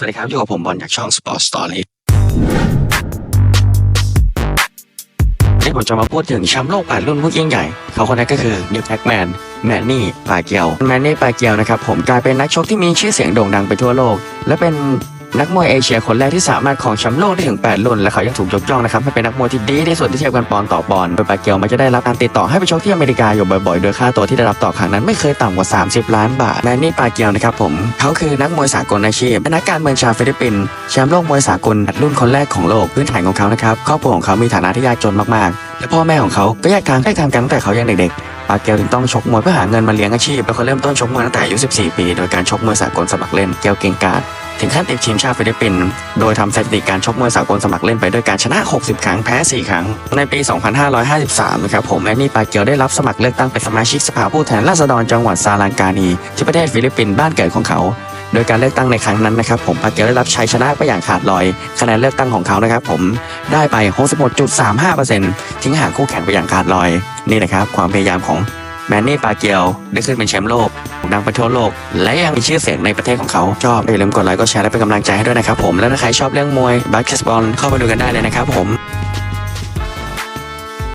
สวัสดีครับ อยู่กับผมบอลจากช่อง Sport Story วันนี่ผมจะมาพูดถึงแชมป์โลก8รุ่นผู้ยิ่งใหญ่ เขาคนนั้นก็คือนิวแพ็กแมนแมนนี่ปาเกียวแมนนี่ปาเกียวนะครับผมกลายเป็นนักชกที่มีชื่อเสียงโด่งดังไปทั่วโลก และเป็น นักมวยเอเชียคนแรกที่สามารถครองแชมป์โลกได้ถึง 8 รุ่น และเขายังถูกยกย่องนะครับให้เป็นนักมวยที่ดีที่สุดที่เทียบกันปอนต่อปอนโดยปาเกียวมันจะได้รับการติดต่อให้ไปชกที่อเมริกาอยู่บ่อยๆ โดยค่าตัวที่ได้รับต่อครั้งนั้นไม่เคยต่ำกว่า 30 ล้านบาทแมนนี่ปาเกียวนะครับผม เขาคือนักมวยสากลอาชีพเป็นนักการเมืองชาวฟิลิปปินส์แชมป์โลกมวยสากลรุ่นคนแรกของโลกพื้นฐานของเขานะครับครอบครัวของเขามีฐานะที่ยากจนมากๆ และพ่อแม่ของเขาก็แยกทางแยกทางกันตั้งแต่เขายังเด็กๆปาเกลถึงต้องชกมวยเพื่อหาเงินมาเลี้ยงอาชีพ แล้วเขาเริ่มต้นชกมวยตั้งแต่อายุ 14 ปี โดยการชกมวยสากลสมัครเล่น เกลเก่งกาจ ถึงขั้นติดทีมชาติฟิลิปปินส์โดยทำสถิติการชกมวยสากลสมัครเล่นไปด้วยการชนะ 60 ครั้งแพ้ 4 ครั้ง ในปี 2553 นะครับผมแมนนี่ปาเกลได้รับสมัครเลือกตั้งเป็นสมาชิกสภาผู้แทนราษฎรจังหวัดซาลังกานีที่ประเทศฟิลิปปินส์บ้านเกิดของเขาโดยการเลือกตั้งในครั้งนั้นนะครับผมปาเกลได้รับชัยชนะไปอย่างขาดลอย คะแนนเลือกตั้งของเขานะครับผมได้ไป 66.35%ทิ้งห่างคู่แข่งไปอย่างขาดลอย นี่นะครับความพยายามของ แมนนี่ปาเกียวได้ขึ้นเป็นแชมป์โลกดังไปทั่วโลก และยังมีชื่อเสียงในประเทศของเขาชอบอย่าลืมกดไลค์กดแชร์และเป็นกำลังใจให้ด้วยนะครับผมและถ้าใครชอบเรื่องมวยบาสเกตบอลเข้าไปดูกันได้เลยนะครับผม